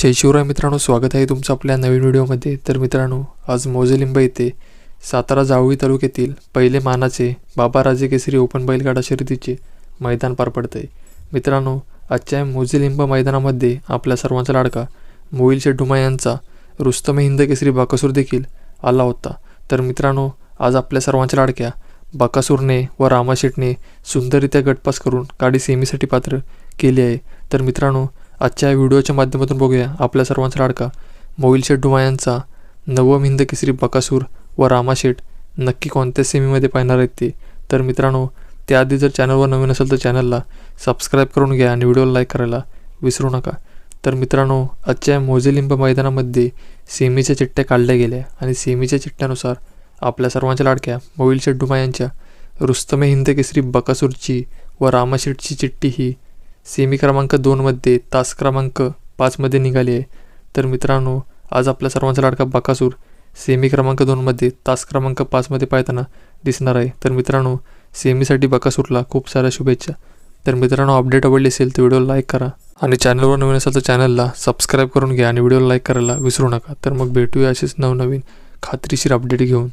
जय शिवराय मित्रांनो स्वागत आहे तुमचं आपल्या नवीन व्हिडिओमध्ये. तर मित्रांनो आज मोजेलिंबा येथे सातारा जावळी तालुक्यातील पहिले मानाचे बाबा राजे केसरी ओपन बैलगाडा शर्यतीचे मैदान पार पडत आहे मित्रांनो आजच्या मोजेलिंबा मैदानामध्ये आपल्या सर्वांचा लाडका मोईल शेड्डुमा यांचा रुस्तम हिंद केसरी बाकासूर देखील आला होता. तर मित्रांनो आज आपल्या सर्वांच्या लाडक्या बाकासूरने व रामाशेटने सुंदररित्या गटपास करून गाडी सेमीसाठी पात्र केली आहे. तर मित्रांनो आजच्या व्हिडिओच्या माध्यमातून बघूया आपल्या सर्वांचा लाडका. मोईल शेठ डुमा यांचा नवम हिंद केसरी बकासूर व रामाशेठ नक्की कोणत्या सेमीमध्ये पाहणार आहेत ते? तर मित्रांनो त्याआधी जर चॅनलवर नवीन असेल तर चॅनलला सबस्क्राईब करून घ्या आणि व्हिडिओला लाईक करायला विसरू नका. तर मित्रांनो आजच्या मोजेलिंब मैदानामध्ये सेमीच्या चिठ्ठ्या काढल्या गेल्या आणि सेमीच्या चिठ्ठ्यानुसार आपल्या सर्वांच्या लाडक्या मोईल शेठ डुमा यांच्या रुस्तमे हिंद केसरी बकासूरची व रामाशेठची चिठ्ठी ही सेमी क्रमांक दोनमध्ये तास क्रमांक पाचमध्ये निघाली आहे. तर मित्रांनो आज आपल्या सर्वांचा लाडका बकासूर सेमी क्रमांक दोनमध्ये तास क्रमांक पाचमध्ये पाहताना दिसणार आहे. तर मित्रांनो सेमीसाठी बकासूरला खूप साऱ्या शुभेच्छा. तर मित्रांनो अपडेट आवडली असेल तर व्हिडिओला लाईक करा आणि चॅनलवर नवीन असेल तर चॅनलला सबस्क्राईब करून घ्या आणि व्हिडिओला लाईक करायला विसरू नका. तर मग भेटूया असेच नवनवीन खात्रीशीर अपडेट घेऊन.